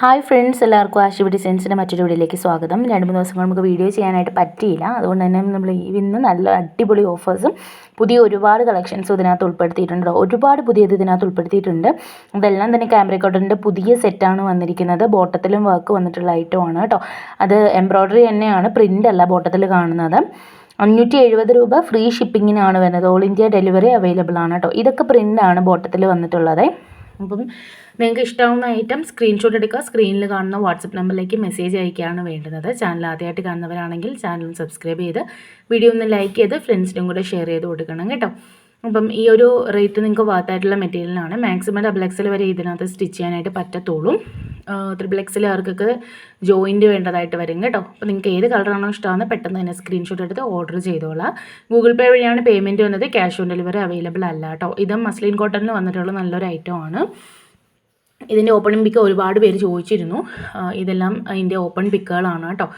Hi friends എല്ലാവർക്കും ആശുപത്രി ഡിസൈൻസിന്റെ മറ്റൊരു വീഡിയോയിലേക്ക് സ്വാഗതം. രണ്ട് മൂന്ന് ദിവസം നമുക്ക് വീഡിയോ ചെയ്യാനായിട്ട് പറ്റിയില്ല. അതുകൊണ്ട് തന്നെ നമ്മൾ ഇന്ന് നല്ല അടിപൊളി ഓഫേഴ്സും പുതിയ ഒരുപാട് കളക്ഷൻസും ഇതിനകത്ത് ഉൾപ്പെടുത്തിയിട്ടുണ്ട്. ഒരുപാട് പുതിയത് ഇതിനകത്ത് ഉൾപ്പെടുത്തിയിട്ടുണ്ട്. ഇതെല്ലാം തന്നെ ക്യാമറ കോട്ടന്റെ പുതിയ സെറ്റാണ് വന്നിരിക്കുന്നത്. ബോട്ടത്തിലും വർക്ക് വന്നിട്ടുള്ള ഐറ്റമാണ് കേട്ടോ. അത് എംബ്രോയ്ഡറി തന്നെയാണ് പ്രിന്റ് അല്ല ബോട്ടത്തിൽ കാണുന്നത്. അഞ്ഞൂറ്റി എഴുപത് രൂപ ഫ്രീ ഷിപ്പിങ്ങിനാണ് വരുന്നത്. ഓൾ ഇന്ത്യ ഡെലിവറി അവൈലബിൾ ആണ് കേട്ടോ. ഇതൊക്കെ പ്രിന്റാണ് ബോട്ടത്തിൽ വന്നിട്ടുള്ളത്. അപ്പം നിങ്ങൾക്ക് ഇഷ്ടമാവുന്ന ഐറ്റം സ്ക്രീൻഷോട്ട് എടുക്കുക. സ്ക്രീനിൽ കാണുന്ന വാട്സപ്പ് നമ്പറിലേക്ക് മെസ്സേജ് അയക്കുകയാണ് വേണ്ടുന്നത്. ചാനൽ ആദ്യമായിട്ട് കാണുന്നവരാണെങ്കിൽ ചാനൽ സബ്സ്ക്രൈബ് ചെയ്ത് വീഡിയോ ഒന്ന് ലൈക്ക് ചെയ്ത് ഫ്രണ്ട്സിനും കൂടെ ഷെയർ ചെയ്ത് കൊടുക്കണം കേട്ടോ. അപ്പം ഈ ഒരു റേറ്റ് നിങ്ങൾക്ക് വാത്തായിട്ടുള്ള മെറ്റീരിയലാണ് മാക്സിമം ഡബിൾ എക്സൽ വരെ ഇതിനകത്ത് സ്റ്റിച്ച് ചെയ്യാനായിട്ട് പറ്റത്തുള്ളൂ. ത്രിബിൾ ആർക്കൊക്കെ ജോയിന്റ് വേണ്ടതായിട്ട് വരും കേട്ടോ. അപ്പോൾ നിങ്ങൾക്ക് ഏത് കളറാണോ ഇഷ്ടമാണെന്ന് പെട്ടെന്ന് തന്നെ സ്ക്രീൻഷോട്ട് എടുത്ത് ഓർഡർ ചെയ്തോളാം. ഗൂഗിൾ പേ വഴിയാണ് പേയ്മെന്റ് വന്നത്. ക്യാഷ് ഓൺ ഡെലിവറി അവൈലബിൾ അല്ല കേട്ടോ. ഇത് മസ്ലിൻ കോട്ടണിൽ വന്നിട്ടുള്ള നല്ലൊരു ഐറ്റം ആണ്. ഇതിന്റെ ഓപ്പണിംഗ് പിക്ക് ഒരുപാട് പേര് ചോദിച്ചിരുന്നു. ഇതെല്ലാം അതിന്റെ ഓപ്പൺ പിക്കുകളാണ് കേട്ടോ.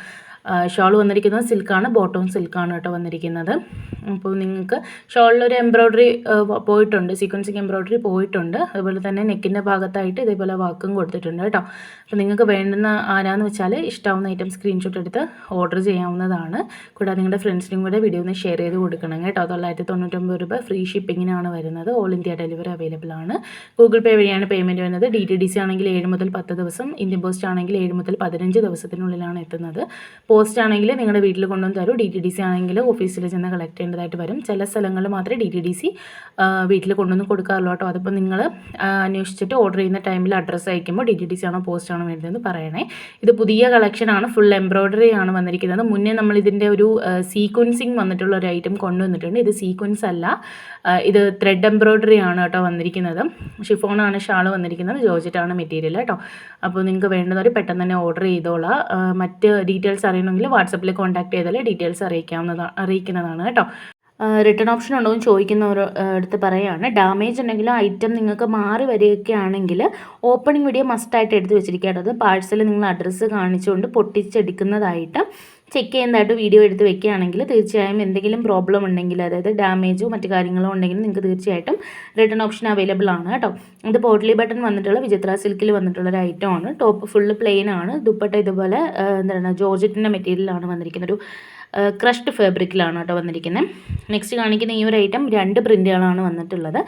ഷോൾ വന്നിരിക്കുന്നത് സിൽക്കാണ് ബോട്ടവും സിൽക്കാണ് കേട്ടോ വന്നിരിക്കുന്നത്. അപ്പോൾ നിങ്ങൾക്ക് ഷോളിലൊരു എംബ്രോയ്ഡറി പോയിട്ടുണ്ട് സീക്വൻസിങ് എംബ്രോയ്ഡറി പോയിട്ടുണ്ട്. അതുപോലെ തന്നെ നെക്കിന്റെ ഭാഗത്തായിട്ട് ഇതേപോലെ വാക്കും കൊടുത്തിട്ടുണ്ട് കേട്ടോ. അപ്പോൾ നിങ്ങൾക്ക് വേണ്ടുന്ന ആരാന്ന് വെച്ചാൽ ഇഷ്ടമാവുന്ന ഐറ്റം സ്ക്രീൻഷോട്ട് എടുത്ത് ഓർഡർ ചെയ്യാവുന്നതാണ്. കൂടാതെ നിങ്ങളുടെ ഫ്രണ്ട്സിനും കൂടെ വീഡിയോ ഒന്ന് ഷെയർ ചെയ്ത് കൊടുക്കണം കേട്ടോ. തൊള്ളായിരത്തി തൊണ്ണൂറ്റൊമ്പത് രൂപ ഫ്രീ ഷിപ്പിങ്ങിനാണ് വരുന്നത്. ഓൾ ഇന്ത്യ ഡെലിവറി അവൈലബിൾ ആണ്. ഗൂഗിൾ പേ വഴിയാണ് പേയ്മെന്റ് വരുന്നത്. ഡി ടി ഡി സി ആണെങ്കിൽ ഏഴ് മുതൽ പത്ത് ദിവസം ഇന്ത്യൻ പോസ്റ്റ് ആണെങ്കിൽ ഏഴ് മുതൽ പതിനഞ്ച് ദിവസത്തിനുള്ളിലാണ് എത്തുന്നത്. പോസ്റ്റ് ആണെങ്കിൽ നിങ്ങളുടെ വീട്ടിൽ കൊണ്ടുവന്ന് തരും. ഡി ടി ഡി സി ആണെങ്കിൽ ഓഫീസിൽ ചെന്ന് കളക്ട് ചെയ്യേണ്ടതായിട്ട് വരും. ചില സ്ഥലങ്ങളിൽ മാത്രമേ ഡി ടി ഡി സി വീട്ടിൽ കൊണ്ടുവന്ന് കൊടുക്കാറുള്ളൂ കേട്ടോ. അതിപ്പോൾ നിങ്ങൾ അന്വേഷിച്ചിട്ട് ഓർഡർ ചെയ്യുന്ന ടൈമിൽ അഡ്രസ്സ് അയക്കുമ്പോൾ ഡി ടി ഡി സി ആണോ പോസ്റ്റ് ആണോ വേണ്ടതെന്ന് പറയണേ. ഇത് പുതിയ കളക്ഷനാണ് ഫുൾ എംബ്രോയ്ഡറി ആണ് വന്നിരിക്കുന്നത്. മുന്നേ നമ്മൾ ഇതിന്റെ ഒരു സീക്വൻസിങ് വന്നിട്ടുള്ള ഒരു ഐറ്റം കൊണ്ടുവന്നിട്ടുണ്ട്. ഇത് സീക്വൻസ് അല്ല. ഇത് ത്രെഡ് എംബ്രോയ്ഡറി ആണ് കേട്ടോ വന്നിരിക്കുന്നത്. ഷിഫോണാണ് ഷാൾ വന്നിരിക്കുന്നത്. ജോർജറ്റാണ് മെറ്റീരിയൽ കേട്ടോ. അപ്പോൾ നിങ്ങൾക്ക് വേണ്ടവർ പെട്ടെന്ന് തന്നെ ഓർഡർ ചെയ്തോളാം. മറ്റ് ഡീറ്റെയിൽസ് അറിയണമെങ്കിൽ വാട്സപ്പിൽ കോൺടാക്ട് ചെയ്താൽ ഡീറ്റെയിൽസ് അറിയിക്കാവുന്നതാണ് അറിയിക്കുന്നതാണ് കേട്ടോ. റിട്ടേൺ ഓപ്ഷൻ ഉണ്ടോ എന്ന് ചോദിക്കുന്നവർ അടുത്ത് പറയുകയാണ് ഡാമേജ് ഉണ്ടെങ്കിലും ഐറ്റം നിങ്ങൾക്ക് മാറി വരികയാണെങ്കിൽ ഓപ്പണിംഗ് വീഡിയോ മസ്റ്റായിട്ട് എടുത്ത് വെച്ചിരിക്കേണ്ടത് പാഴ്സൽ നിങ്ങൾ അഡ്രസ്സ് കാണിച്ചുകൊണ്ട് പൊട്ടിച്ചെടുക്കുന്നതായിട്ട് ചെക്ക് ചെയ്യുന്നതായിട്ട് വീഡിയോ എടുത്ത് വെക്കുകയാണെങ്കിൽ തീർച്ചയായും എന്തെങ്കിലും പ്രോബ്ലം ഉണ്ടെങ്കിൽ അതായത് ഡാമേജോ മറ്റു കാര്യങ്ങളോ ഉണ്ടെങ്കിൽ നിങ്ങൾക്ക് തീർച്ചയായിട്ടും റിട്ടേൺ ഓപ്ഷൻ അവൈലബിൾ ആണ് കേട്ടോ. ഇത് പോർട്ടലി ബട്ടൺ വന്നിട്ടുള്ള വിചിത്ര സിൽക്കിൽ വന്നിട്ടുള്ള ഒരു ഐറ്റം ആണ്. ടോപ്പ് ഫുള്ള് പ്ലെയിൻ ആണ്. ദുപ്പട്ട ഇതുപോലെ എന്താണ് ജോർജറ്റിന്റെ മെറ്റീരിയലാണ് വന്നിരിക്കുന്നത്. ഒരു ക്രഷ്ഡ് ഫാബ്രിക്കിലാണ് കേട്ടോ വന്നിരിക്കുന്നത് നെക്സ്റ്റ് കാണിക്കുന്ന ഈ ഒരു ഐറ്റം രണ്ട് പ്രിന്റുകളാണ് വന്നിട്ടുള്ളത്.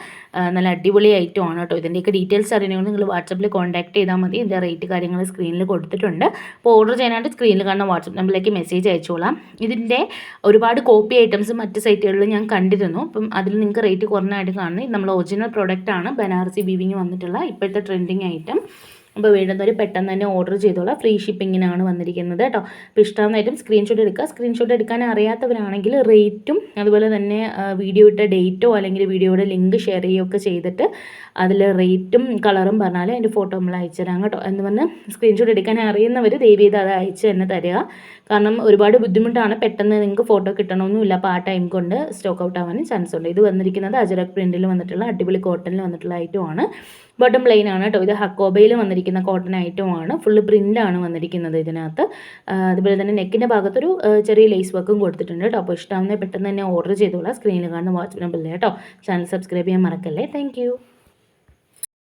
നല്ല അടിപൊളി ഐറ്റം ആണ് കേട്ടോ. ഇതിന്റെയൊക്കെ ഡീറ്റെയിൽസ് അറിയണമെങ്കിൽ നിങ്ങൾ വാട്സപ്പിൽ കോൺടാക്ട് ചെയ്താൽ മതി. ഇതിന്റെ റേറ്റ് കാര്യങ്ങൾ സ്ക്രീനിൽ കൊടുത്തിട്ടുണ്ട്. അപ്പോൾ ഓർഡർ ചെയ്യാനായിട്ട് സ്ക്രീനിൽ കാണുന്ന വാട്സപ്പ് നമ്പറിലേക്ക് മെസ്സേജ് അയച്ചോളാം. ഇതിന്റെ ഒരുപാട് കോപ്പി ഐറ്റംസ് മറ്റ് സൈറ്റുകളിൽ ഞാൻ കണ്ടിരുന്നു. അപ്പം അതിൽ നിങ്ങൾക്ക് റേറ്റ് കുറഞ്ഞായിട്ട് കാണുന്നത്. നമ്മൾ ഒറിജിനൽ പ്രോഡക്റ്റ് ആണ്. ബനാറസി വീവിങ് വന്നിട്ടുള്ള ഇപ്പോഴത്തെ ട്രെൻഡിങ് ഐറ്റം അപ്പോൾ വേണ്ടുന്നവർ പെട്ടെന്ന് തന്നെ ഓർഡർ ചെയ്തോളാം. ഫ്രീ ഷിപ്പിങ്ങിനാണ് വന്നിരിക്കുന്നത് കേട്ടോ. അപ്പോൾ ഇഷ്ടമാകുന്നതായിട്ടും സ്ക്രീൻഷോട്ട് എടുക്കുക. സ്ക്രീൻഷോട്ട് എടുക്കാൻ അറിയാത്തവരാണെങ്കിൽ റേറ്റും അതുപോലെ തന്നെ വീഡിയോ ഇട്ട ഡേറ്റോ അല്ലെങ്കിൽ വീഡിയോയുടെ ലിങ്ക് ഷെയർ ചെയ്യുകയൊക്കെ ചെയ്തിട്ട് അതിൽ റേറ്റും കളറും പറഞ്ഞാൽ അതിന്റെ ഫോട്ടോ നമ്മൾ അയച്ചു തരാം കേട്ടോ. എന്ന് പറഞ്ഞ് സ്ക്രീൻഷോട്ട് എടുക്കാൻ അറിയുന്നവർ ദയവ് അത് അയച്ച് തന്നെ തരിക. കാരണം ഒരുപാട് ബുദ്ധിമുട്ടാണ് പെട്ടെന്ന് നിങ്ങൾക്ക് ഫോട്ടോ കിട്ടണമെന്നില്ല അപ്പോൾ ആ ടൈം കൊണ്ട് സ്റ്റോക്ക് ഔട്ട് ആവാനും ചാൻസ് ഉണ്ട്. ഇത് വന്നിരിക്കുന്നത് അജറക് പ്രിന്റിൽ വന്നിട്ടുള്ള അടിപൊളി കോട്ടണിൽ വന്നിട്ടുള്ള ഐറ്റമാണ് ബോട്ടം പ്ലെയിൻ ആണ് കേട്ടോ. ഇത് ഹക്കോബയിൽ വന്നിരിക്കുന്ന കോട്ടൺ ഐറ്റമാണ് ഫുള്ള് ആണ് വന്നിരിക്കുന്നത് ഇതിനകത്ത്. അതുപോലെ തന്നെ നെക്കിന്റെ ഭാഗത്തൊരു ചെറിയ ലേസ് വർക്കും കൊടുത്തിട്ടുണ്ട് കേട്ടോ. അപ്പോൾ ഇഷ്ടമാവുന്നത് പെട്ടെന്ന് തന്നെ ഓർഡർ ചെയ്തോളാം. സ്ക്രീനിൽ കാണുന്ന വാച്ച് നമ്പറിൽ കേട്ടോ. ചാനൽ സബ്സ്ക്രൈബ് ചെയ്യാൻ മറക്കല്ലേ. താങ്ക്